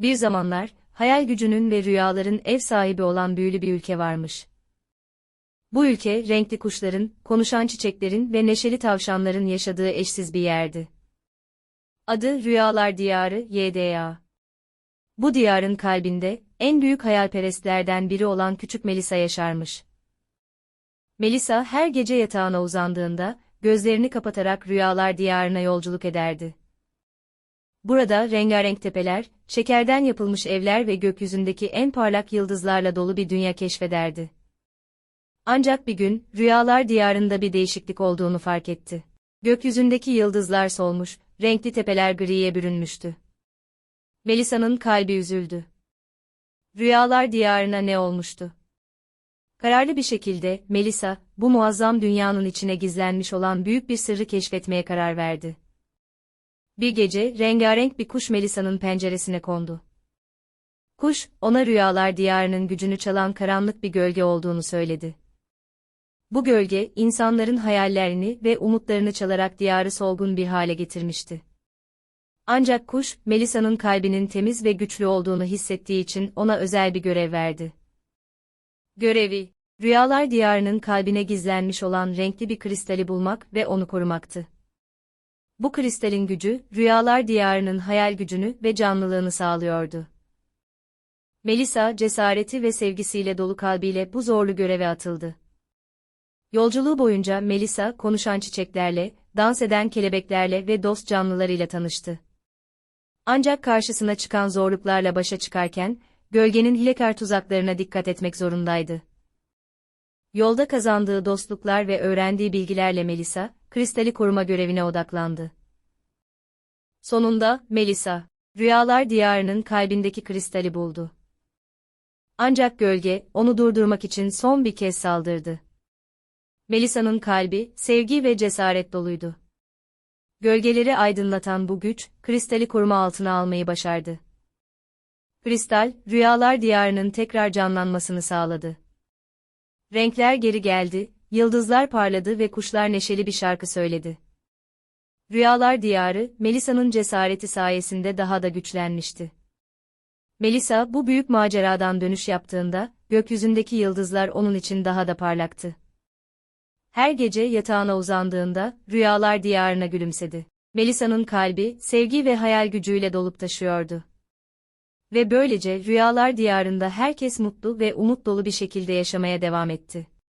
Bir zamanlar, hayal gücünün ve rüyaların ev sahibi olan büyülü bir ülke varmış. Bu ülke, renkli kuşların, konuşan çiçeklerin ve neşeli tavşanların yaşadığı eşsiz bir yerdi. Adı Rüyalar Diyarı, YDA. Bu diyarın kalbinde, en büyük hayalperestlerden biri olan küçük Melisa yaşarmış. Melisa her gece yatağına uzandığında, gözlerini kapatarak rüyalar diyarına yolculuk ederdi. Burada rengarenk tepeler, şekerden yapılmış evler ve gökyüzündeki en parlak yıldızlarla dolu bir dünya keşfederdi. Ancak bir gün, rüyalar diyarında bir değişiklik olduğunu fark etti. Gökyüzündeki yıldızlar solmuş, renkli tepeler griye bürünmüştü. Melisa'nın kalbi üzüldü. Rüyalar diyarına ne olmuştu? Kararlı bir şekilde, Melisa, bu muazzam dünyanın içine gizlenmiş olan büyük bir sırrı keşfetmeye karar verdi. Bir gece, rengarenk bir kuş Melisa'nın penceresine kondu. Kuş, ona rüyalar diyarının gücünü çalan karanlık bir gölge olduğunu söyledi. Bu gölge, insanların hayallerini ve umutlarını çalarak diyarı solgun bir hale getirmişti. Ancak kuş, Melisa'nın kalbinin temiz ve güçlü olduğunu hissettiği için ona özel bir görev verdi. Görevi, rüyalar diyarının kalbine gizlenmiş olan renkli bir kristali bulmak ve onu korumaktı. Bu kristalin gücü, rüyalar diyarının hayal gücünü ve canlılığını sağlıyordu. Melisa, cesareti ve sevgisiyle dolu kalbiyle bu zorlu göreve atıldı. Yolculuğu boyunca Melisa, konuşan çiçeklerle, dans eden kelebeklerle ve dost canlılarıyla tanıştı. Ancak karşısına çıkan zorluklarla başa çıkarken, gölgenin hilekar tuzaklarına dikkat etmek zorundaydı. Yolda kazandığı dostluklar ve öğrendiği bilgilerle Melisa, kristali koruma görevine odaklandı. Sonunda, Melisa, rüyalar diyarının kalbindeki kristali buldu. Ancak gölge, onu durdurmak için son bir kez saldırdı. Melisa'nın kalbi, sevgi ve cesaret doluydu. Gölgeleri aydınlatan bu güç, kristali koruma altına almayı başardı. Kristal, rüyalar diyarının tekrar canlanmasını sağladı. Renkler geri geldi, yıldızlar parladı ve kuşlar neşeli bir şarkı söyledi. Rüyalar diyarı, Melisa'nın cesareti sayesinde daha da güçlenmişti. Melisa bu büyük maceradan dönüş yaptığında, gökyüzündeki yıldızlar onun için daha da parlaktı. Her gece yatağına uzandığında, rüyalar diyarına gülümsedi. Melisa'nın kalbi, sevgi ve hayal gücüyle dolup taşıyordu. Ve böylece rüyalar diyarında herkes mutlu ve umut dolu bir şekilde yaşamaya devam etti.